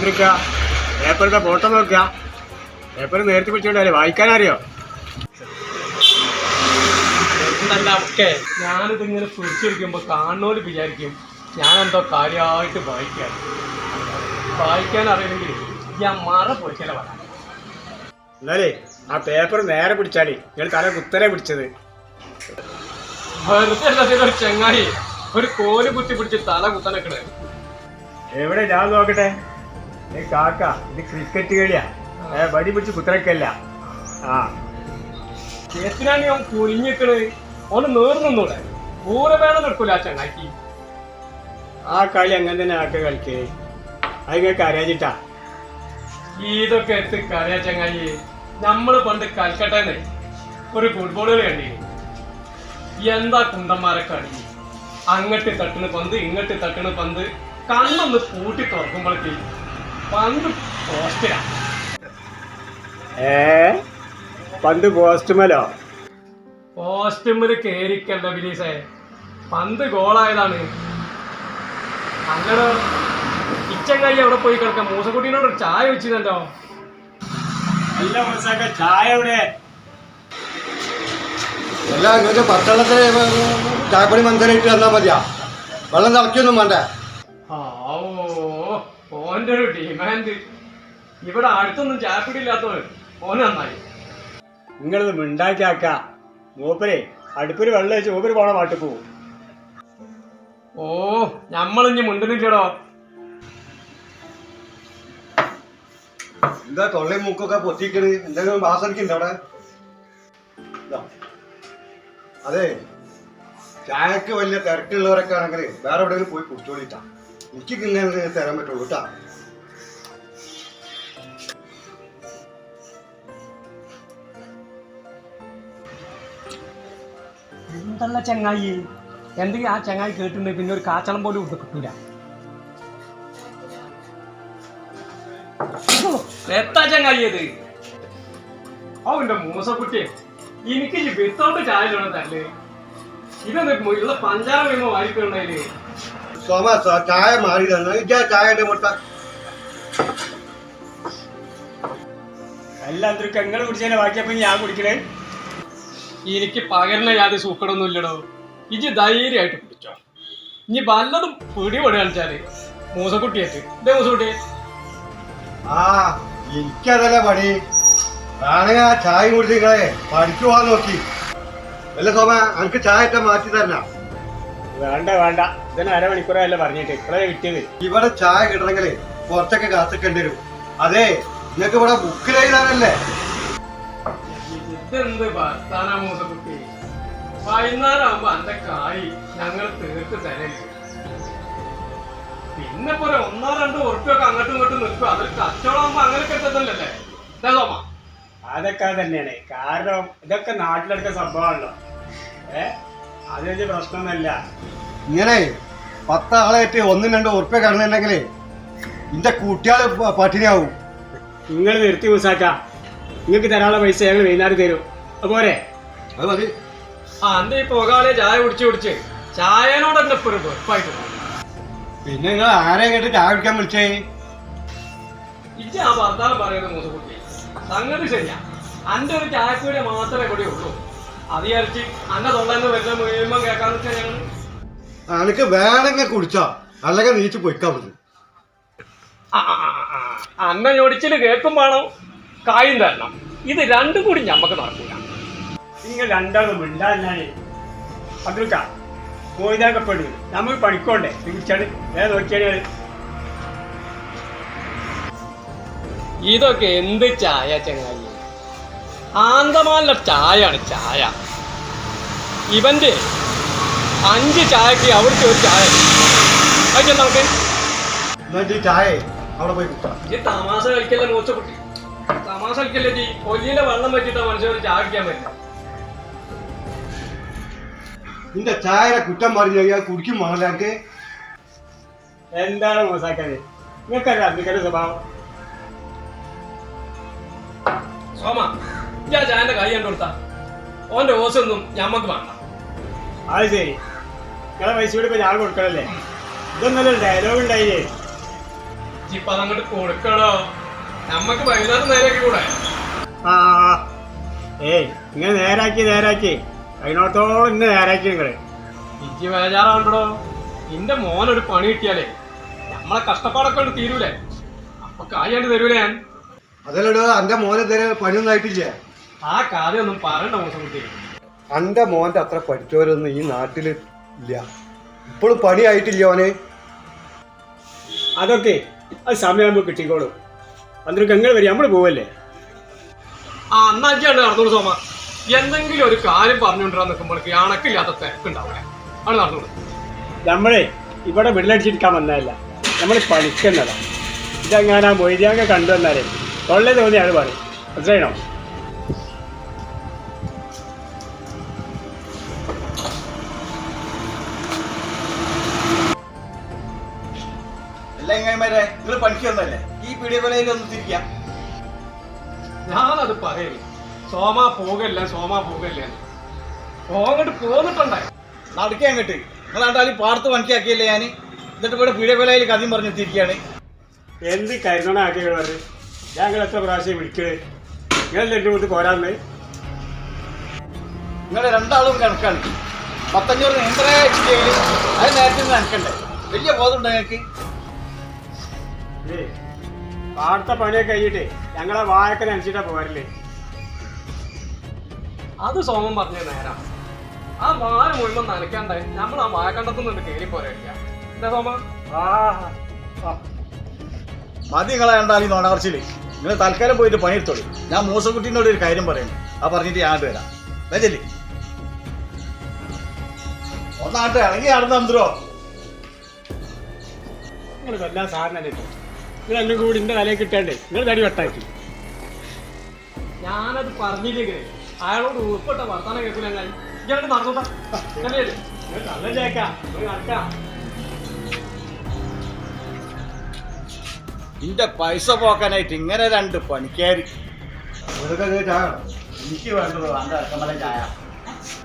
എന്തിരിക്ക പേപ്പറിന്റെ ഫോട്ടോ നോക്കുക. പേപ്പർ നേരത്തെ പിടിച്ചോണ്ടല്ലേ വായിക്കാനറിയോ എന്നല്ല ഒക്കെ ഞാനിത് ഇങ്ങനെ പിടിച്ചിരിക്കുമ്പോ കാണുന്നോര് വിചാരിക്കും. ഞാനെന്തോ കാര്യമായിട്ട് വായിക്കാൻ. വായിക്കാൻ അറിയില്ലെങ്കിൽ ഞാൻ മറ പൊരിക്കല പറയാം എന്നാലേ ആ പേപ്പർ നേരെ പിടിച്ചാലേ നിങ്ങൾ തല കുത്തനെ പിടിച്ചത്. വെറുതെ ഒരു ചെങ്ങായി ഒരു കോൽ കുത്തി പിടിച്ച് തല കുത്തനക്കണേ എവിടെ ഞാൻ നോക്കട്ടെ. ഏ കാക്ക ഇത് ക്രിക്കറ്റ് കളിയാ. ഏ വടി പിടിച്ച് കുത്തിരക്കല്ല ആ. കേസിനാണ് ഞാൻ കുനിഞ്ഞിക്കണ് ഓന് നേർന്നൂടെ പൂരവേണം നടക്കൂല ആ ചങ്ങാക്കി ആ കളി അങ്ങനെ തന്നെ ആക്ക കളിക്കേ. അത് നിങ്ങൾക്ക് അറിയാഞ്ഞിട്ടാ ഇതൊക്കെ എടുത്ത് കരയാ ചങ്ങായി. നമ്മൾ പണ്ട് കൽക്കട്ടന്ന് ഒരു ഫുട്ബോൾ കളി കണ്ടിരുന്നു എന്താ കുണ്ടന്മാരെ കളി? അങ്ങട്ട് തട്ടണ പന്ത് ഇങ്ങട്ട് തട്ടണ പന്ത്. കണ്ണൊന്ന് പൂട്ടി തുറക്കുമ്പോഴേക്ക് പന്ത് പോസ്റ്റിലാ. ഏ? പന്ത് പോസ്റ്റുമലോ? പോസ്റ്റുമ്മിൽ കേറിക്കല്ല ബിനീസേ പന്ത് ഗോളായതാണ്. അങ്ങനെ ഇച്ചങ്ങായി അവിടെ പോയി കിടക്കാം? മൂസക്കുട്ടീനോട് ഒരു ചായ വെച്ചിരുന്നല്ലോ. അല്ല മനസ്സാക്ക ചായ എവിടെ? അല്ല നിങ്ങൾക്ക് പച്ചവെള്ളത്തിന് ചായപ്പൊടി മന്ദരായിട്ട് തന്നാൽ മതിയാ. വെള്ളം തിളക്കൊന്നും വേണ്ട. ഓന്റെ ഒരു ഡിമാൻഡ് ഇവിടെ അടുത്തൊന്നും ചാപ്പിടില്ലാത്തവൻ. ഓൻ നന്നായി. നിങ്ങളിത് മിണ്ടാക്കാക്ക. മൂപ്പരെ അടുപ്പിൽ വെള്ളം വെച്ച് മൂപ്പര് പോണ പാട്ട് പോവും ഓ ഞമ്മളിഞ്ഞ് മുണ്ടുന്നില്ലടോ. എന്താ തൊള്ളയും മൂക്കൊക്കെ പൊത്തിക്കണ് എന്തെങ്കിലും വാസനിക്കുണ്ട് അവിടെ? അതെ ചായക്ക് വലിയ തിരക്കുള്ളവരൊക്കെ ആണെങ്കിൽ വേറെ എവിടെയെങ്കിലും പോയി കുടിച്ചോളിട്ടാ. എനിക്ക് ഇങ്ങനെ തരാൻ പറ്റുള്ളൂ കേട്ടാ. എന്തല്ല ചങ്ങായി. എന്തെങ്കിലും ആ ചങ്ങായി കേട്ടിട്ടുണ്ട് പിന്നെ ഒരു കാച്ചളം പോലും ഇവിടെ കിട്ടൂല. എത്താ ചങ്ങായി ഇത്? അവന്റെ മൂസക്കുട്ടി എനിക്ക് വിത്തൗട്ട് ചായ തല്ലേ ഇതൊന്ന് ഉള്ള പഞ്ചാര വീമ വാരിക്കണേൽ സോമ ചായ മാറി തന്നെ ചായ മുട്ട. എല്ലാം എന്തൊരു നിങ്ങൾ കുടിച്ചതിനെ ബാക്കിയപ്പോ ഞാൻ കുടിക്കണേ. എനിക്ക് പകരണ യാതൊരു സൂക്കടൊന്നും ഇല്ലടോ. ഇജ് ധൈര്യമായിട്ട് പിടിച്ചോ. ഇനി വല്ലതും പിടിപെടുക കാണിച്ചാൽ മൂസക്കുട്ടിയായിട്ട്. ഇതേ മൂസക്കുട്ടി ആ എനിക്കതല്ല പണി. ആണെങ്കിൽ ആ ചായ കുടിച്ചിങ്ങളെ പഠിച്ചു പോവാൻ നോക്കി. അല്ല സോമ എനിക്ക് ചായ ഒക്കെ മാറ്റി തരണ? വേണ്ട വേണ്ട. ഇതിന് അരമണിക്കൂറല്ല പറഞ്ഞിട്ട്. ഇപ്പോഴേ കിട്ടിയത്. ഇവിടെ ചായ കിട്ടണമെങ്കിൽ പുറത്തൊക്കെ കാത്തിക്കേണ്ടി വരും. അതെ നിങ്ങൾക്ക് ഇവിടെ ബുക്കിലെഴുതാനല്ലേ ഇതെന്ത് ഭർത്താനാ മൂസക്കുട്ടി വൈകുന്നേരമാകുമ്പോ അന്റെ കായി ഞങ്ങൾ തീർത്ത് തരല്ലേ പിന്നെ പോലെ ഒന്നോ രണ്ടോ ഉറുപ്പൊക്കെ അങ്ങോട്ടും ഇങ്ങോട്ടും നിൽക്കും. അതൊരു കച്ചവടമാകുമ്പോ അങ്ങനെയൊക്കെ കിട്ടത്തില്ലല്ലേ സോമ. അതൊക്കെ തന്നെയാണ് കാരണം ഇതൊക്കെ നാട്ടിലെടുത്ത സംഭവമാണല്ലോ. ഏ? അത് വലിയ പ്രശ്നമൊന്നുമല്ല. ഇങ്ങനെ പത്താളായിട്ട് ഒന്നും രണ്ടും ഉറുപ്പ്യ കാണുന്നുണ്ടെങ്കിൽ ഇന്റെ കുട്ടിയാൾ പ- പട്ടിണിയാവും. നിങ്ങൾ നിർത്തി ഉസാക്ക നിങ്ങൾക്ക് തരാനുള്ള പൈസ ഞങ്ങൾ വൈകുന്നേരം തരും. അതുപോലെ അത് മതി. ആ അന്റെ ഈ പുകാളെ ചായ കുടിച്ച് കുടിച്ച് ചായനോട് ഇപ്പൊ ഒരു വെറുപ്പായിട്ട് പിന്നെ നിങ്ങൾ ആരെ കേട്ട് ചായ കുടിക്കാൻ വിളിച്ചേ? ഇജ്ജ് ആ ഭർത്താവ് പറയുന്നത് മൂസക്കുട്ടി സംഗതി ശരിയാ. അന്റെ ഒരു ചായക്കൂടി മാത്രമേ കൂടി ഉള്ളൂ. അത് വിചാരിച്ച് അന്റെ തൊള്ളന്ന് വരുന്ന മുഴുവൻ കേൾക്കാന്ന് വെച്ചാൽ ഞങ്ങൾ അനക്ക് വേണമെങ്കിൽ കുടിച്ചോ. അല്ലെങ്കിൽ നീച്ച് പൊയ്ക്കാൻ പറ്റും അന്ന ഞൊടിച്ചിൽ കേൾക്കും വേണം. കായും തരണം. ഇത് രണ്ടും കൂടി ഞമ്മക്ക് നടക്കൂല. നിങ്ങൾ രണ്ടാളും അതൊക്കെ പോയിതാക്കപ്പെടും നമുക്ക് പണിക്കോണ്ടേ തിരിച്ചാണ് ഏ നോക്കിയാണ് ഇതൊക്കെ എന്ത് ചായ ചങ്ങായി? ആന്തമാലിന്റെ ചായയാണ് ചായ. ഇവന്റെ അഞ്ച് ചായക്ക് അവിടുത്തെ ഒരു ചായ. നമുക്ക് ചായ അവിടെ പോയി തമാശ കളിക്കല്ലേ മൂച്ച കുട്ടി? തമാശ കളിക്കല്ലേ ജി കൊല്ലിന്റെ വെള്ളം വെച്ചിട്ട് മനുഷ്യർ ചായ കുടിക്കാൻ പറ്റില്ല നിന്റെ ചായയുടെ കുറ്റം പറഞ്ഞു കുടിക്കും മണലാക്ക് എന്താണ് മോസാക്കാത് നിങ്ങൾക്കറിയാം അതിന്റെ സ്വഭാവം. സോമ ഞാൻ ചായന്റെ കൈ കണ്ടു കൊടുത്താ. ഓന്റെ ഓസൊന്നും ഞമ്മക്ക് വേണ്ട. അത് ശരി. നിങ്ങളെ പൈസ കൂടി ഞാൻ കൊടുക്കണല്ലേ? ഇതൊന്നല്ല ഡയലോഗ് ഉണ്ടായില്ലേ? ഇപ്പൊ അതങ്ങോട്ട് കൊടുക്കണോ? നമ്മക്ക് വൈകുന്നേരം നേരാക്കി കൂടെ. ആ. ഏയ് ഇങ്ങനെ നേരാക്കി നേരാക്കി. അതിനോടത്തോളം ഇന്ന് നേരാക്കി നിങ്ങൾ. ഇജ്ജ് വേജാറാണ്ടോ നിന്റെ മോനൊരു പണി കിട്ടിയാലേ നമ്മളെ കഷ്ടപ്പാടൊക്കെ കൊണ്ട് തീരൂലേ? അപ്പൊ കായാണ്ട് തരൂലേ ഞാൻ? അതല്ലടോ അന്റെ മോനെ തരെ പണിയൊന്നും ആയിട്ടില്ല. ആ കാര്യമൊന്നും പറയണ്ട മോശം കുട്ടി അന്റെ മോന്റെ അത്ര പഠിച്ചവരൊന്നും ഈ നാട്ടിൽ ഇല്ല. ഇപ്പോഴും പണി ആയിട്ടില്ല ഓനെ. അതൊക്കെ അത് സമയമാകുമ്പോൾ കിട്ടിക്കോളും. അന്നൊരു ഗംഗ വരി നമ്മൾ പോവല്ലേ? ആ അന്നാക്കിയാണ് നടന്നോളൂ സോമ. എന്തെങ്കിലും ഒരു കാര്യം പറഞ്ഞുകൊണ്ടിരാൻ നിൽക്കുമ്പോഴേക്ക് അണക്കില്ലാത്ത തിരക്കുണ്ടാവില്ല ആണ് നടന്നോളൂ. നമ്മളെ ഇവിടെ വെള്ളടിച്ചിരിക്കാൻ വന്നതല്ല. നമ്മൾ പഠിക്കുന്നതാ ഇതെങ്ങാനാ ആ മൊയ്തിയാങ്ക കണ്ടു വന്നാലേ തൊള്ളേ തോന്നി ആൾ പറയും. മനസ്സിലായണോ ഈ പീഡിയ കൊലയിൽ ഒന്ന് തിരിക്കാം ഞാനത് പറയില്ല സോമ പോകല്ല സോമ പോകല്ല പോകട്ട് പോന്നിട്ടുണ്ടായി നടക്കുക അങ്ങോട്ട്. നിങ്ങളാണ്ടാലും പാർത്ത് പാടത്ത് പണിക്കാക്കിയല്ലേ ഞാൻ എന്നിട്ട് ഇവിടെ പീഡിയ കൊലയിൽ കഥയും പറഞ്ഞു തിരിക്കുകയാണ് എന്ത് കരുതണ പറഞ്ഞ് ഞങ്ങൾ എത്ര പ്രാവശ്യം വിളിക്കണേ? നിങ്ങൾ എന്റെ വീട്ടിൽ പോരാന്ന്. നിങ്ങൾ രണ്ടാളും കണക്കാണ്. പത്തഞ്ഞൂറ് എന്തരാഴ്ച ചെയ്യൽ അത് നേരത്തെ നനക്കണ്ടേ വലിയ ബോധമുണ്ടോ ഞങ്ങൾക്ക് ഏയ്, പാടത്തെ പണിയൊക്കെ കഴിഞ്ഞിട്ട് ഞങ്ങളെ വാഴക്ക നനച്ചിട്ടാ പോരല്ലേ അത് സോമം പറഞ്ഞ നേരം. ആ മാറി മുഴുവൻ നനയ്ക്കാണ്ടായി നമ്മൾ ആ വായക്കണ്ടത്തുനിന്ന് കയറി എന്താ സോമ ആ. മതി നിങ്ങളെ ഈ നോണവർച്ചിൽ നിങ്ങൾ തൽക്കാലം പോയിട്ട് പണിയെടുത്തോളൂ. ഞാൻ മൂസക്കുട്ടീനോട് ഒരു കാര്യം പറയുന്നു ആ പറഞ്ഞിട്ട് ഞാൻ വരാം. വെച്ചല്ലേ ഒന്നാട്ട് ഇറങ്ങി നടന്നു അന്തരോ. നിങ്ങൾ കൊല്ലാൻ സാധനം ഇട്ടോ കൂടി ഇന്റെ തലയിൽ കിട്ടണ്ടേ? നിങ്ങൾ തടി വെട്ടാക്കി ഞാനത് പറഞ്ഞില്ലെങ്കിൽ അയാളോട് ഉൾപ്പെട്ട വർത്താനം കേൾക്കില്ല ഞാൻ. ഇയാളുടെ നടന്നോട്ടാ ചേക്കാം നടക്കാം. നിന്റെ പൈസ പോക്കാനായിട്ട് ഇങ്ങനെ രണ്ട് പണിക്കാര്. എനിക്ക് വേണ്ടത്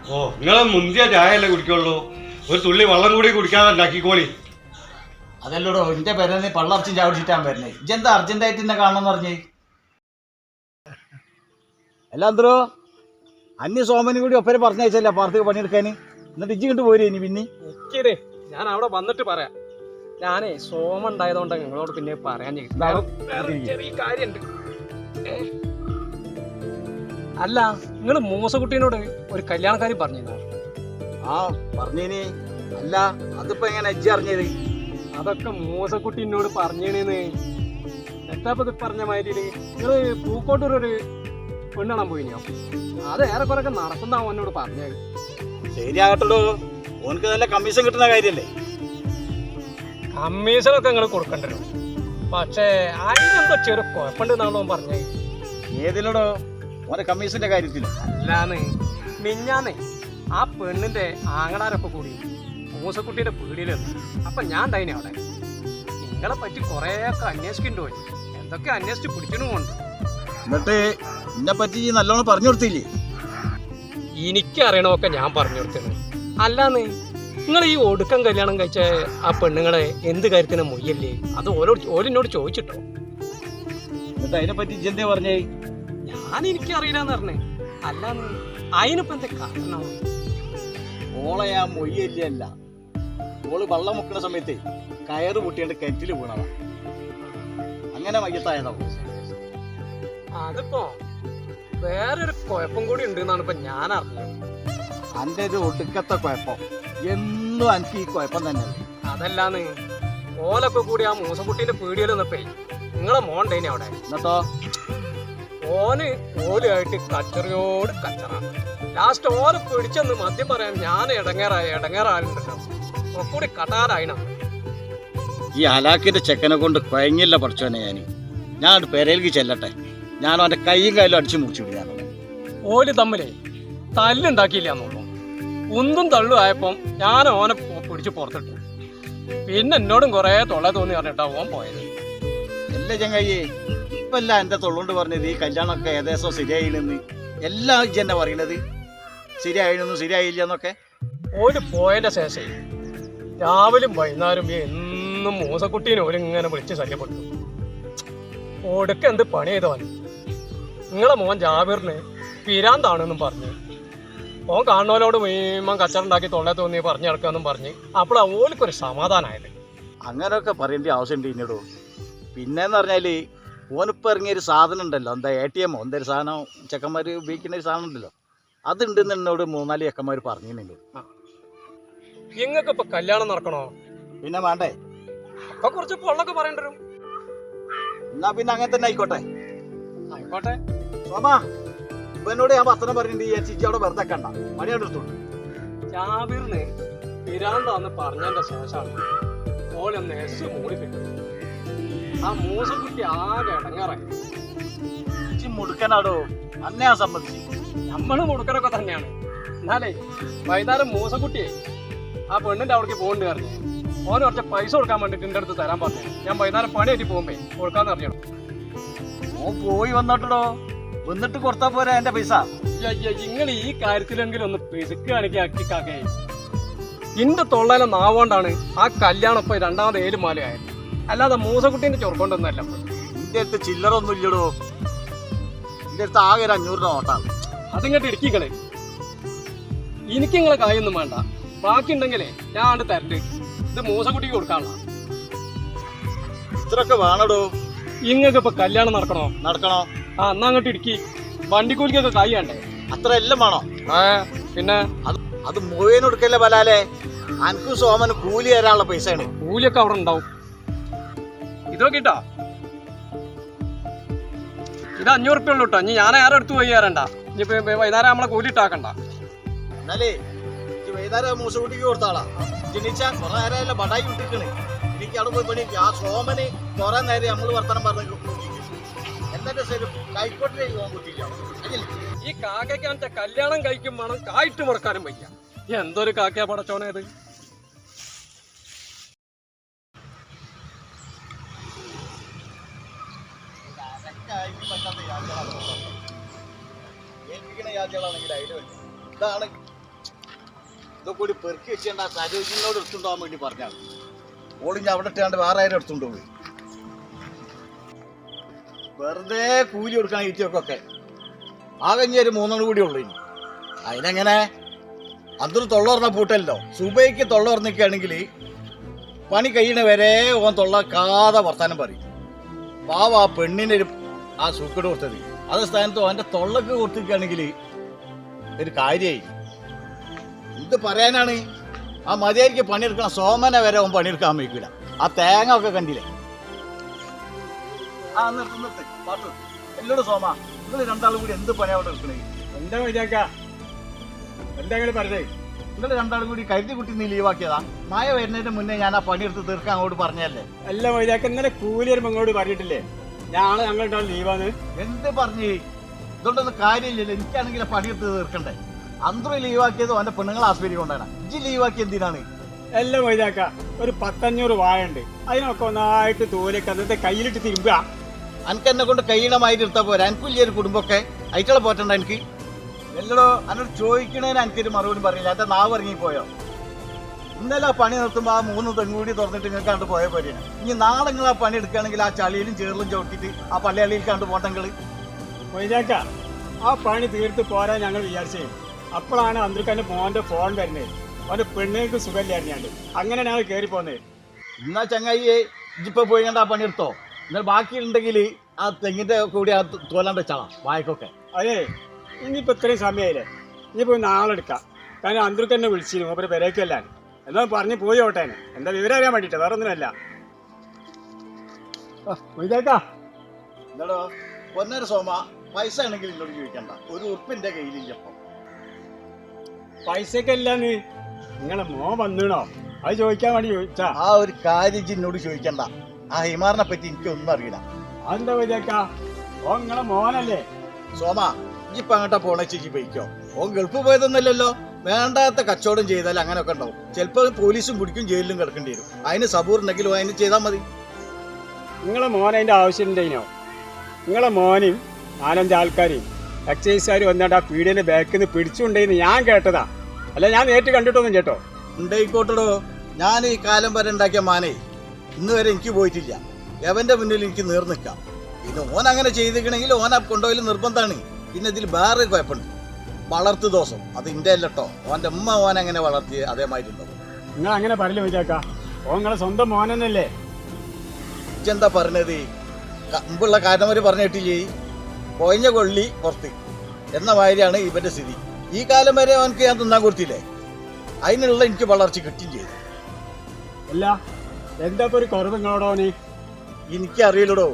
ഓ നിങ്ങളെ മുന്തിയ ചായ അല്ലേ കുടിക്കുള്ളൂ? ഒരു തുള്ളി വെള്ളം കൂടി കുടിക്കാതെ ഉണ്ടാക്കിക്കോളി. അതല്ലടോ എന്റെ പേരെ പള്ളർച്ചും ചാവിടിച്ചിട്ടാൻ വരണേ ഇജെന്താ അർജന്റായിട്ട് എന്നെ കാണണമെന്ന് പറഞ്ഞേ? അല്ല എന്തോ അന്യ സോമനും കൂടി ഒപ്പരെ പറഞ്ഞയച്ചല്ലേ പാർത്തിക്ക് പണിയെടുക്കാൻ എന്നിട്ട് ഇജ്ജി കണ്ടു പോരേ ഇനി പിന്നെ. ഞാൻ അവിടെ വന്നിട്ട് പറയാം. ഞാനേ സോമ ഉണ്ടായതുകൊണ്ട് നിങ്ങളോട് പിന്നെ പറയാൻ ചെറിയ കാര്യണ്ട്. അല്ല നിങ്ങൾ മൂസക്കുട്ടീനോട് ഒരു കല്യാണക്കാരി പറഞ്ഞിരുന്നോ? ആ പറഞ്ഞേനി. അല്ല അതിപ്പോ എങ്ങനെ അജ്ജി അറിഞ്ഞത്? അതൊക്കെ മൂസക്കുട്ടി എന്നോട് പറഞ്ഞേണേന്ന്. എത്താപ്പത് പറഞ്ഞ മാതിരി നിങ്ങൾ പൂക്കോട്ടൂർ ഒരു പോയി പോയിനോ? അത് ഏറെ ഏറെക്കുറൊക്കെ നടക്കുന്നതാവും എന്നോട് പറഞ്ഞത് ശരിയാകട്ടോ ഓനക്ക് നല്ല കമ്മീഷൻ കിട്ടുന്ന കാര്യല്ലേ? കമ്മീഷനൊക്കെ നിങ്ങൾ കൊടുക്കണ്ടല്ലോ പക്ഷേ അതിനെന്തോ ചെറു കുഴപ്പമുണ്ടെന്നാണോ പറഞ്ഞത് ഏതിലടോ ഓന്റെ കമ്മീഷന്റെ കാര്യത്തിൽ അല്ലാന്ന് മിഞ്ഞാന്നേ ആ പെണ്ണിന്റെ ആങ്ങളാരൊക്കെ കൂടി മൂസക്കുട്ടിയുടെ പീടിയിലെത്തി അപ്പൊ ഞാൻ ഉണ്ടായിനെ അവിടെ. നിങ്ങളെ പറ്റി കുറേയൊക്കെ അന്വേഷിക്കണ്ടോ എന്തൊക്കെ അന്വേഷിച്ച് പിടിക്കണമുണ്ട് എന്നിട്ട് എന്നെ പറ്റി നല്ലോണം പറഞ്ഞു കൊടുത്തില്ലേ? എനിക്ക് അറിയണമൊക്കെ ഞാൻ പറഞ്ഞു കൊടുത്തത് അല്ലാന്ന് നിങ്ങൾ ഈ ഒടുക്കം കല്യാണം കഴിച്ച ആ പെണ്ണുങ്ങളെ എന്ത് കാര്യത്തിന് മൊയ്യല്ലേ? അത് ഓരോ ഓരോന്നോട് ചോദിച്ചിട്ടോ. എന്നിട്ട് അതിനെ പറ്റി ഇജ്ജെന്തേ പറഞ്ഞേ? ഞാൻ എനിക്ക് അറിയില്ലെന്ന് പറഞ്ഞേ. അല്ലാന്ന് അതിനിപ്പോ എന്താ കാരണം ഓളെ മൊയ്യല്ലേ മൊയ്യല്ല ഓൾ വെള്ളം മുക്കുന്ന സമയത്ത് കയറ് പൊട്ടിയാണ്ട് കെറ്റിൽ വീണതാ. അങ്ങനെ വയ്യത്തായതാ അതിപ്പോ വേറൊരു കുഴപ്പം കൂടി ഉണ്ട് എന്നാണ് ഇപ്പൊ ഞാൻ അറിഞ്ഞത്. അന്റെ ഒരു ഒടുക്കത്തെ കുഴപ്പം. എന്നും എനിക്ക് ഈ കുഴപ്പം തന്നെ അതല്ലാന്ന്. ഓലൊക്കെ കൂടി ആ മൂസക്കുട്ടീന്റെ പീടിയിൽ നിന്നപ്പേ നിങ്ങളെ മോണ്ടേനെ അവിടെ. എന്നിട്ടോ? ഓന് ഓലുമായിട്ട് കച്ചറിയോട് കച്ചറ. ലാസ്റ്റ് ഓല പിടിച്ചെന്ന് മദ്യം പറയാൻ ഞാൻ ഇടങ്ങേറായ ഇടങ്ങേറാലുണ്ടല്ലോ കൂടി കടാരായിണം ഈ അലാക്കിന്റെ ചെക്കനെ കൊണ്ട് കുഴങ്ങില്ല പഠിച്ചോനെ ഞാൻ ഞാൻ പെരയിലേക്ക് ചെല്ലട്ടെ. ഞാൻ അവന്റെ കൈയും കാലും അടിച്ചു മുറിച്ചു വിടാണ് ഓൽ തമ്മിലേ തല്ലുണ്ടാക്കിയില്ല എന്നുള്ളൂ ഒന്നും തള്ളു ആയപ്പം ഞാൻ ഓനെ പിടിച്ചു പുറത്തിട്ടു. പിന്നെ എന്നോടും കൊറേ തൊള്ള തോന്നി പറഞ്ഞിട്ടാ ഓൻ പോയത്. അല്ല ചങ്ങയ്യേ ഇപ്പൊ ഇപ്പല്ല എന്റെ തൊള്ളുകൊണ്ട് പറഞ്ഞത് ഈ കല്യാണമൊക്കെ ഏകദേശം ശരിയായില്ലെന്ന്. എല്ലാ ഇജ്ജെന്നെ പറയണത്. ശരിയായിരുന്നു ശരിയായില്ല എന്നൊക്കെ. ഓൽ പോയതിന്റെ ശേഷം രാവിലും വൈകുന്നേരം എന്നും മൂസക്കുട്ടീനെ ഇങ്ങനെ വിളിച്ച് ശല്യപ്പെട്ടു ഒടുക്ക എന്ത് പണി ചെയ്തവൻ നിങ്ങളെ മോൻ ജാബിറിന് പിരാന്താണെന്നും പറഞ്ഞു. ഓൻ കാണുന്നവരോട് മുഴുവൻ കച്ചറ ഉണ്ടാക്കി തൊള്ളേ തോന്നി പറഞ്ഞു നടക്കാന്നും പറഞ്ഞ്. അപ്പോഴാ ഓലിക്കൊരു സമാധാനമായത് അങ്ങനെയൊക്കെ പറയേണ്ട ആവശ്യമുണ്ട് ഇന്നോടോ. പിന്നെന്ന് പറഞ്ഞാൽ ഓനിപ്പോൾ ഇറങ്ങിയൊരു സാധനം ഉണ്ടല്ലോ. എന്താ എ ടി എമ്മോ എന്തൊരു സാധനം? ചെക്കന്മാർ ഉപയോഗിക്കുന്ന ഒരു സാധനം ഉണ്ടല്ലോ. അതുണ്ടെന്ന് എന്നോട് മൂന്നാൽ ചെക്കന്മാർ പറഞ്ഞിട്ടുണ്ട് ഇങ്ങക്ക് ഇപ്പൊ കല്യാണം നടക്കണോ? പിന്നെ വേണ്ടേ? അപ്പൊ കുറച്ച് പൊള്ളൊക്കെ പറയേണ്ടി വരും. എന്നാ പിന്നെ അങ്ങനെ തന്നെ ആയിക്കോട്ടെ. ആയിക്കോട്ടെ. സോമാ ഇപ്പൊ എന്നോട് ഞാൻ വസ്ത്രം പറഞ്ഞിട്ടുണ്ട് ഈ ചേച്ചി അവിടെ വെറുതെ കണ്ട മണിയോട് എടുത്തോളൂ. ജാബിറിന് പിരാന്താന്ന് പറഞ്ഞതിന്റെ ശേഷമാണ് ഓലെന്ന് എസ് മൂടി ആ മൂസക്കുട്ടി ആകെ ഇടങ്ങാറായി. മുടുക്കനാടോ? അന്നെ ആ സംബന്ധിച്ച് നമ്മൾ മുടുക്കനൊക്കെ തന്നെയാണ്. എന്നാലേ വൈകുന്നേരം മൂസക്കുട്ടിയെ ആ പെണ്ണിന്റെ അവിടേക്ക് പോകണ്ട് പറഞ്ഞു. ഓന് കുറച്ച് പൈസ കൊടുക്കാൻ വേണ്ടിട്ട് എന്റെ അടുത്ത് തരാൻ പറഞ്ഞു. ഞാൻ വൈകുന്നേരം പണിയായിട്ട് പോകുമ്പേ കൊടുക്കാന്ന് അറിയണം ഓ പോയി വന്നോട്ടോ വന്നിട്ട് കൊടുത്താ പോരാ എന്റെ പൈസ. നിങ്ങൾ ഈ കാര്യത്തിലെങ്കിലും ഒന്ന് പിസുക്കാണെങ്കിൽ അക്കിക്കാക്കേ ഇന്റെ തൊള്ളയിലെ നാവോണ്ടാണ് ആ കല്യാണം ഇപ്പൊ രണ്ടാമത് ഏഴ് മാലയായത് അല്ലാതെ മൂസക്കുട്ടീന്റെ ചൊറുക്കൊണ്ടൊന്നല്ല എന്റെ അടുത്ത് ചില്ലറൊന്നും ഇല്ലടോ. എന്റെ അടുത്ത് ആകെ ഒരു അഞ്ഞൂറ് രൂപ നോട്ടാണ്. അതിങ്ങോട്ട് ഇടുക്കിക്കളെ എനിക്ക് നിങ്ങളെ കായൊന്നും വേണ്ട. ബാക്കി ഉണ്ടെങ്കിലേ ഞാൻ ആണ്ട് തരണ്ട്. ഇത് മൂസക്കുട്ടിക്ക് കൊടുക്കാനുള്ള. ഇത്രയൊക്കെ വേണടോ? ഇങ്ങക്ക് ഇപ്പൊ കല്യാണം നടക്കണോ? നടക്കണോ? ആ എന്നാ അങ്ങോട്ട് ഇടുക്കി. വണ്ടിക്കൂലിക്കൊക്കെ കായ്യാണ്ടേ അത്ര എല്ലാം വേണോ? ഏ പിന്നെ? അത് അത് മുഴുവൻ എടുക്കല്ലേ ബലാലേ? അനക്കും സോമന് കൂലി തരാനുള്ള പൈസയാണ്. കൂലിയൊക്കെ അവിടെ ഉണ്ടാവും. ഇതൊക്കെ ഇട്ടാ ഇത് അഞ്ഞൂറ് ഉള്ളൂ കേട്ടോ ഇനി ഞാൻ ആരെ എടുത്തു പോയി കയറണ്ട. ഇനി വൈകുന്നേരം നമ്മളെ കൂലി ഇട്ടാക്കണ്ട. എന്നാലേ ഇജ്ജ് വൈകുന്നേരം മൂസകുട്ടിക്ക് കൊടുത്താളാ ജനിച്ച കുറെ നേരമല്ല ബടായി വിട്ടിക്കണ് എനിക്ക് അവിടെ പോയി പണി ആ സോമന് കുറെ നേരം നമ്മൾ വർത്തനം പറഞ്ഞു എന്നിട്ട് ശരി കൈക്കോട്ടിലേക്ക് പോകാൻ പറ്റില്ല ഈ കാക്കയ്ക്ക് അവന്റെ കല്യാണം കഴിക്കും വേണം. കായിട്ട് മുടക്കാനും വയ്യ. എന്തൊരു കാക്കയാ പടച്ചോനെ ഇത്? ഏൽപ്പിക്കണ യാത്രകളാണെങ്കിൽ വേണ്ടി ഇതാണ് ഇതൊക്കെ കൂടി പെറുക്കി വെച്ചേണ്ട സരോജിനോട് എടുത്തുണ്ടാവാൻ വേണ്ടി പറഞ്ഞാണ് ഓളിഞ്ഞ് അവിടെ ഇട്ടാണ്ട് വേറെ ആരും എടുത്തുണ്ടോ വെറുതെ കൂലി കൊടുക്കാൻ ഈറ്റിയൊക്കെ ആകെ ഇനി ഒരു മൂന്നെണ്ണം കൂടി ഉള്ളു ഇനി. അതിനെങ്ങനെ? അതൊരു തൊള്ളറന്ന പൂട്ടല്ലോ. സുബൈക്ക് തൊള്ളറന്നിക്കുകയാണെങ്കിൽ പണി കഴിയണ വരെ ഓൻ തൊള്ളക്കാതെ വർത്താനം പറയും. പാവ ആ പെണ്ണിനൊരു ആ സൂക്കട് കൊടുത്തത്. അത് സ്ഥാനത്ത് അവന്റെ തൊള്ളക്ക് കൊടുത്തിരിക്കുകയാണെങ്കിൽ ഒരു കാര്യമായി. എന്ത് പറയാനാണ് ആ മതിയായിരിക്ക് പണിയെടുക്കണം സോമനെ വരെ അവൻ പണിയെടുക്കാൻ വയ്ക്കില്ല ആ തേങ്ങ ഒക്കെ കണ്ടില്ലേ? ആ നിർത്ത് നിർത്ത് പാട്ട് എല്ലോട് സോമ നിങ്ങൾ രണ്ടാളും കൂടി എന്ത് പണിയാ അവിടെ എടുക്കണേ എന്താ വൈദ്യാക്ക എന്താ പറഞ്ഞേ? നിങ്ങൾ രണ്ടാളും കൂടി കരുതി കുട്ടി നീ ലീവാക്കിയതാ മായ വരുന്നതിന് മുന്നേ ഞാൻ ആ പണിയെടുത്ത് തീർക്കാൻ അങ്ങോട്ട് പറഞ്ഞല്ലേ അല്ല വൈദ്യാക്ക ഇന്നലെ കൂലി വരുമ്പോ അങ്ങോട്ട് പറഞ്ഞിട്ടില്ലേ? ഞാളെ ഞങ്ങളുടെ ലീവാന്ന് എന്ത് പറഞ്ഞു? ഇതുകൊണ്ടൊന്നും കാര്യമില്ലല്ലോ. എനിക്കാണെങ്കിൽ പണിയെടുത്ത് തീർക്കണ്ടേ? അന്തരം ലീവാക്കിയത് അവന്റെ പെണ്ണുങ്ങളെ ആസ്പത്രി കൊണ്ടാണ് ഇജ്ജ് ലീവാക്കി എന്തിനാണ്? എല്ലാം വൈദ്യാക്ക ഒരു പത്തഞ്ഞൂറ് വാഴണ്ട് അതിനൊക്കെ ഒന്നായിട്ട് തോലൊക്കെ അന്നത്തെ കയ്യിലിട്ട് തിരുമ്പുക. അനക്ക് എന്നെ കൊണ്ട് കഴിയണമായിട്ട് എടുത്താൽ പോരാ. എനിക്കില്ല ഒരു കുടുംബമൊക്കെ. അയറ്റളെ പോറ്റണ്ട എനിക്ക് എല്ലടോ അന്നോട് ചോദിക്കണേന് എനിക്കൊരു മറുപടി പറയില്ല. എന്റെ നാവ് ഇറങ്ങിപ്പോയോ? ഇന്നലെ ആ പണി നിർത്തുമ്പോൾ ആ മൂന്ന് തെങ്ങുകൂടി തുറന്നിട്ട് നിങ്ങൾക്ക് കണ്ട് പോയ പോരാണ് ഇനി നാളെ നിങ്ങൾ ആ പണി എടുക്കുകയാണെങ്കിൽ ആ ചളിയിലും ചേറിലും ചവിട്ടിട്ട് ആ പള്ളിയള്ളിയിൽ കണ്ട് പോട്ടെങ്കിൽ ആ പണി തീർത്ത് പോരാ ഞങ്ങൾ വിചാരിച്ചേ. അപ്പോഴാണ് അന്തർക്കാന്റെ മോന്റെ ഫോൺ വരുന്നത് അവന്റെ പെണ്ണുങ്ങൾക്ക് സുഖമില്ലായിരുന്നാണ്ട് അങ്ങനെ ഞങ്ങൾ കയറി പോന്നേ. എന്നാ ചങ്ങായി ഇജിപ്പോ പോയി കണ്ടാ ആ പണി എടുത്തോ എന്നാൽ ബാക്കി ഉണ്ടെങ്കിൽ ആ തെങ്ങിന്റെ കൂടി ആ തോലാണ്ട് വെച്ചാളാം വായക്കൊക്കെ. അതെ ഇനിയിപ്പോ ഇത്രയും സമയമായില്ലേ? ഇനിയിപ്പോ നാളെ എടുക്കാം. കാരണം അന്തർക്ക് എന്നെ വിളിച്ചിരുന്നു അപ്പൊ പെരേക്കല്ലാൻ എന്നാ പറഞ്ഞ് പോയി ഓട്ടേനെ. എന്താ വിവരം അറിയാൻ വേണ്ടിട്ട് വേറെ ഒന്നുമല്ല എന്താടോ? ഒന്നര സോമ പൈസ ആണെങ്കിൽ എന്നോട് ചോദിക്കണ്ട. ഒരു ഉറുപ്പിന്റെ കയ്യിലില്ലപ്പോ പൈസക്കല്ലാന്ന് നിങ്ങളെ മോ വന്നിണോ? അത് ചോദിക്കാൻ വേണ്ടി ചോദിച്ചാ. ആ ഒരു കാര്യം ഇജ്ജ് എന്നോട് ചോദിക്കണ്ട. ആ ഹിമാറിനെ പറ്റി എനിക്കൊന്നും അറിയില്ല. അതെന്താ വരിയാക്കാ? ഓ നിങ്ങളെ മോനല്ലേ? സോമ ഇപ്പൊ അങ്ങോട്ടാ പോണ ചേച്ചി പോയിക്കോ. ഓൻ ഗൾഫ് പോയതൊന്നല്ലല്ലോ വേണ്ടാത്ത കച്ചവടം ചെയ്താൽ അങ്ങനെയൊക്കെ ഉണ്ടാവും. ചിലപ്പോൾ പോലീസും പിടിക്കും ജയിലിലും കിടക്കേണ്ടി വരും. അതിന് സബൂറുണ്ടെങ്കിലും അതിന് ചെയ്താൽ മതി. നിങ്ങളെ മോൻ അതിന്റെ ആവശ്യം ഉണ്ടേനോ നിങ്ങളെ മോനും നാലഞ്ച് ആൾക്കാരെയും എക്സൈസുകാർ വന്നിട്ട് ആ പീടിയന്റെ ബാക്കിൽ നിന്ന് പിടിച്ചുകൊണ്ടേന്ന് ഞാൻ കേട്ടതാ. അല്ല ഞാൻ നേരിട്ട് കണ്ടിട്ടൊന്നും ചേട്ടോ ഉണ്ടായിക്കോട്ടടോ. ഞാൻ ഈ കാലം വരെ ഉണ്ടാക്കിയ മാനേ ഇന്ന് വരെ എനിക്ക് പോയിട്ടില്ല. എവന്റെ മുന്നിൽ എനിക്ക് നീർ നിൽക്കാം. പിന്നെ ഓൻ അങ്ങനെ ചെയ്തിക്കണമെങ്കിൽ ഓനെ കൊണ്ടുപോയി നിർബന്ധമാണ്. പിന്നെ ഇതിൽ വേറെ കുഴപ്പമുണ്ട്. വളർത്തു ദോഷം. അത് ഇന്റെ അല്ലട്ടോ ഓന്റെ ഉമ്മ ഓൻ അങ്ങനെ വളർത്തി അതേമാതിരി നിങ്ങൾ അങ്ങനെ പറയില്ല വിചാക്ക ഓങ്ങളെ നിങ്ങളെ സ്വന്തം മോനെന്നല്ലേ ഇജെന്താ പറഞ്ഞത്? മുമ്പുള്ള കാരണവര് പറഞ്ഞിട്ടില്ലേ? കൊയഞ്ഞ കൊള്ളി പുറത്ത്. എന്ന മാതിരിയാണ് ഇവന്റെ സ്ഥിതി. ഈ കാലം വരെ അവനക്ക് ഞാൻ തിന്നാൻ കൊടുത്തില്ലേ? അതിനുള്ള എനിക്ക് വളർച്ച കിട്ടുകയും ചെയ്തു. അല്ല എന്താ ഒരു കുറവ് നിങ്ങളോടോന് എനിക്കറിയില്ലടോ.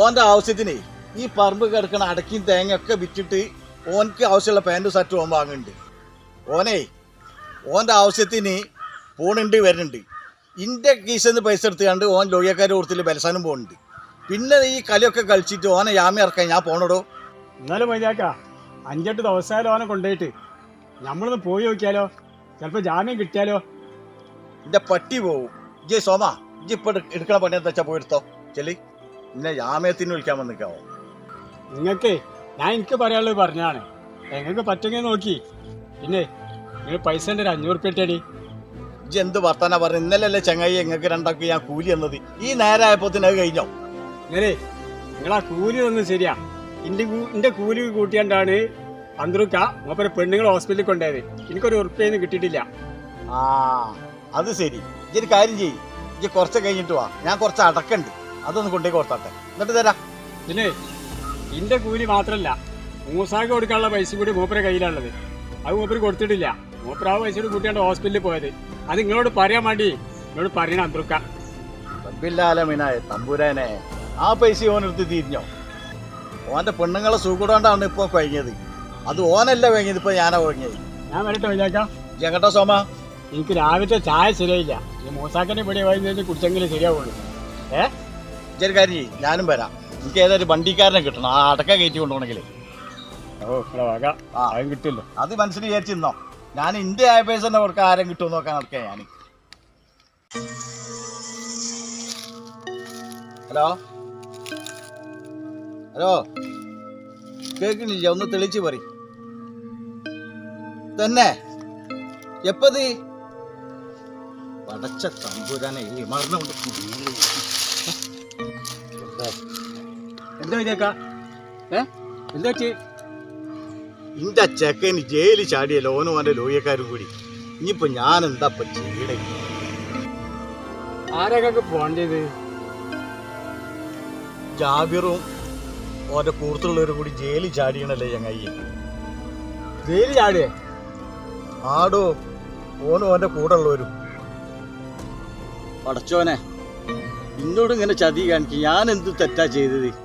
ഓന്റെ ആവശ്യത്തിന് ഈ പറമ്പ് കിടക്കണ അടക്കിയും തേങ്ങ ഒക്കെ വിറ്റിട്ട് ഓനക്ക് ആവശ്യമുള്ള പാന്റും ഷർട്ടും ഓൻ വാങ്ങുന്നുണ്ട്. ഓനെ ഓന്റെ ആവശ്യത്തിന് പോണുണ്ട് വരുന്നുണ്ട്. ഇന്റെ കീശന്ന് പൈസ എടുത്തുകൊണ്ട് ഓൻ ലോയ്യക്കാരുടെ കൂടുതൽ ബലസാനം പോകുന്നുണ്ട്. പിന്നെ ഈ കളിയൊക്കെ കളിച്ചിട്ട് ഓനെ യാമി ഇറക്കാൻ ഞാൻ പോണടോ? എന്നാലും മതിയാക്ക അഞ്ചെട്ട് ദിവസമായാലും അവനെ കൊണ്ടുപോയിട്ട്. നമ്മളൊന്ന് പോയി നോക്കിയാലോ? ചിലപ്പോ ജാമ്യം കിട്ടിയാലോ? എന്റെ പട്ടി പോവും. ജയ് സോമ ഇജ്ജ് ഇപ്പൊ എടു- എടുക്കണ പണി എന്താ വെച്ചാ പോയെടുത്തോ? ചെല്ലി. എന്നെ ജാമ്യത്തിന് വിളിക്കാൻ വന്നിക്കാവോ? നിങ്ങൾക്ക് ഞാൻ എനിക്ക് പറയാനുള്ളത് പറഞ്ഞാണ് നിങ്ങൾക്ക് പറ്റുമെങ്കിൽ നോക്കി. പിന്നെ നിങ്ങൾ പൈസ ഒരു അഞ്ഞൂറ് ഇട്ടേടി ഇജ്ജ് എന്ത് വർത്താനാ പറഞ്ഞു? ഇന്നലല്ലേ ചങ്ങായി നിങ്ങൾക്ക് രണ്ടാക്കി ഞാൻ കൂലി എന്നത് ഈ നേരമായപ്പോ അത് കഴിഞ്ഞോ? ഇങ്ങനെ നിങ്ങൾ ആ കൂലി ഒന്നും ശരിയാ. ഇന്റെ കൂലി കൂട്ടിയാണ്ടാണ് അന്തറുക്ക മൂപ്പര് പെണ്ണുങ്ങൾ ഹോസ്പിറ്റലിൽ കൊണ്ടുപോയത്. എനിക്കൊരു ഉറുപ്പ്യൊന്നും കിട്ടിയിട്ടില്ല. ആ അത് ശരി. ഇജ്ജൊരു കാര്യം ചെയ്യ്. ഇജ്ജ് കുറച്ച് കഴിഞ്ഞിട്ട് വാ. ഞാൻ കുറച്ച് അടക്കണ്ട്. അതൊന്ന് കൊണ്ടുപോയി കൊടുത്താട്ടെ. എന്നിട്ട് തരാ. പിന്നെ എന്റെ കൂലി മാത്രല്ല മൂസാക്ക് കൊടുക്കാനുള്ള പൈസ കൂടി മൂപ്പരെ കയ്യിലാണുള്ളത്. അത് മൂപ്പര് കൊടുത്തിട്ടില്ല. മൂപ്പര ആ പൈസ കൂടി കൂട്ടിയാണ്ട് ഹോസ്പിറ്റലിൽ പോയത്. അത് നിങ്ങളോട് പറയാൻ വേണ്ടി നിങ്ങളോട് പറയണ അന്തൃക്ക റബ്ബില്ലാലമിനായ തമ്പുരാനെ ആ പൈസ ഓനെടുത്ത് തിരിഞ്ഞോ? ഓന്റെ പെണ്ണുങ്ങളെ സുഖൂടാണ്ടാണ് ഇപ്പൊ കഴിഞ്ഞത് അത് ഓനല്ല വേങ്ങിയത് ഇപ്പൊ ഞാനാ കഴിഞ്ഞത് ഞാൻ വരട്ടെ വൈകാക്കാം ജങ്ങട്ടോ സോമ. എനിക്ക് രാവിലത്തെ ചായ ശരിയായില്ല. ഈ മൂസാക്കന്റെ പിടി വൈകുന്നേരം കുടിച്ചെങ്കിലും ശരിയാവുള്ളൂ. ഏ? കാര്യം ചെയ്യ് ഞാനും വരാം. എനിക്ക് ഏതൊരു വണ്ടിക്കാരനെ കിട്ടണം. ആ അടക്ക കയറ്റി കൊണ്ടുപോകണമെങ്കിൽ ഓ ഇവിടെ വക ആ. അതും കിട്ടില്ലോ. അത് മനസ്സിൽ വിചാരിച്ചിരുന്നോ ഞാൻ ഇന്ത്യ ആയ പൈസ തന്നെ കൊടുക്കാൻ ആരും കിട്ടുമെന്ന് നോക്കാൻ നടക്കുക ഞാൻ ഹലോ? ഹലോ? കേൾക്കണില്ല ഒന്ന് തെളിച്ച് പറ തന്നെ. എപ്പത്? പടച്ച തമ്പുരാനെ ഈ മരണമുണ്ട് എന്താ? വൈകാക്ക ഏ? എന്താ ഇന്റെ ചെക്കന് ജയിലിൽ ചാടിയ ഓനും അവന്റെ ലോയക്കാരും കൂടി. ഇനിയിപ്പോ ഞാൻ എന്താ ചെയ്യണേ? ആരൊക്കെ പോണ്ടത് ജാബിറും ഓന്റെ കൂർത്തുള്ളവരും കൂടി ജയിലിൽ ചാടിയണല്ലേ ചങ്ങായി ജയിലിൽ ചാടുവേ ആടോ ഓനും ഓന്റെ കൂടെ ഉള്ളവരും. പടച്ചോനെ എന്നോട് ഇങ്ങനെ ചതി കാണിക്കും ഞാൻ എന്ത് തെറ്റാ ചെയ്തത്?